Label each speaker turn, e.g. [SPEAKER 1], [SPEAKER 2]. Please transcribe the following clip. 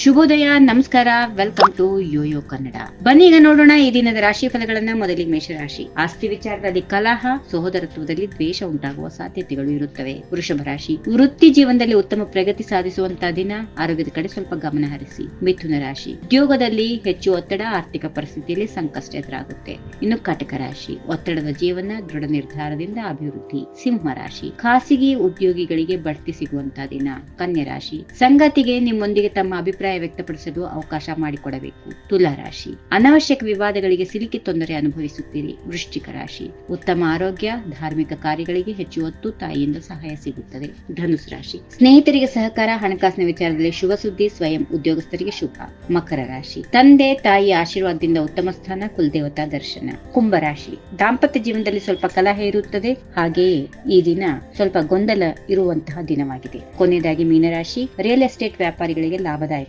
[SPEAKER 1] ಶುಭೋದಯ, ನಮಸ್ಕಾರ welcome to Yoyo Kannada ಬನ್ನಿ ಈಗ ನೋಡೋಣ ಈ ದಿನದ ರಾಶಿ ಫಲಗಳನ್ನ, ಮೊದಲಿಗೆ ಮೇಷರಾಶಿ. ಆಸ್ತಿ ವಿಚಾರದಲ್ಲಿ ಕಲಹ, ಸಹೋದರತ್ವದಲ್ಲಿ ದ್ವೇಷ ಉಂಟಾಗುವ ಸಾಧ್ಯತೆಗಳು ಇರುತ್ತವೆ. ವೃಷಭ ರಾಶಿ, ವೃತ್ತಿ ಜೀವನದಲ್ಲಿ ಉತ್ತಮ ಪ್ರಗತಿ ಸಾಧಿಸುವಂತಹ ದಿನ. ಆರೋಗ್ಯದ ಕಡೆ ಸ್ವಲ್ಪ ಗಮನ ಹರಿಸಿ. ಮಿಥುನ ರಾಶಿ, ಉದ್ಯೋಗದಲ್ಲಿ ಹೆಚ್ಚು ಒತ್ತಡ, ಆರ್ಥಿಕ ಪರಿಸ್ಥಿತಿಯಲ್ಲಿ ಸಂಕಷ್ಟ ಎದುರಾಗುತ್ತೆ. ಇನ್ನು ಕಟಕ ರಾಶಿ, ಒತ್ತಡದ ಜೀವನ, ದೃಢ ನಿರ್ಧಾರದಿಂದ ಅಭಿವೃದ್ಧಿ. ಸಿಂಹ ರಾಶಿ, ಖಾಸಗಿ ಉದ್ಯೋಗಿಗಳಿಗೆ ಬಡ್ತಿ ಸಿಗುವಂತಹ ದಿನ. ಕನ್ಯಾ ರಾಶಿ, ಸಂಗತಿಗೆ ನಿಮ್ಮೊಂದಿಗೆ ತಮ್ಮ ಅಭಿಪ್ರಾಯ ವ್ಯಕ್ತಪಡಿಸಲು ಅವಕಾಶ ಮಾಡಿಕೊಡಬೇಕು. ತುಲಾ ರಾಶಿ. ಅನಾವಶ್ಯಕ ವಿವಾದಗಳಿಗೆ ಸಿಲುಕಿ ತೊಂದರೆ ಅನುಭವಿಸುತ್ತೀರಿ. ವೃಶ್ಚಿಕ ರಾಶಿ. ಉತ್ತಮ ಆರೋಗ್ಯ, ಧಾರ್ಮಿಕ ಕಾರ್ಯಗಳಿಗೆ ಹೆಚ್ಚು ಒತ್ತು ತಾಯಿಯಿಂದ ಸಹಾಯ ಸಿಗುತ್ತದೆ. ಧನುಸ್ ರಾಶಿ. ಸ್ನೇಹಿತರಿಗೆ ಸಹಕಾರ, ಹಣಕಾಸಿನ ವಿಚಾರದಲ್ಲಿ ಶುಭ ಸುದ್ದಿ, ಸ್ವಯಂ ಉದ್ಯೋಗಸ್ಥರಿಗೆ ಶುಭ. ಮಕರ ರಾಶಿ. ತಂದೆ ತಾಯಿಯ ಆಶೀರ್ವಾದದಿಂದ ಉತ್ತಮ ಸ್ಥಾನ, ಕುಲದೇವತಾ ದರ್ಶನ. ಕುಂಭ ರಾಶಿ. ದಾಂಪತ್ಯ ಜೀವನದಲ್ಲಿ ಸ್ವಲ್ಪ ಕಲಹ ಇರುತ್ತದೆ. ಹಾಗೆಯೇ ಈ ದಿನ ಸ್ವಲ್ಪ ಗೊಂದಲ ಇರುವಂತಹ ದಿನವಾಗಿದೆ. ಕೊನೆಯದಾಗಿ ಮೀನರಾಶಿ. ರಿಯಲ್ ಎಸ್ಟೇಟ್ ವ್ಯಾಪಾರಿಗಳಿಗೆ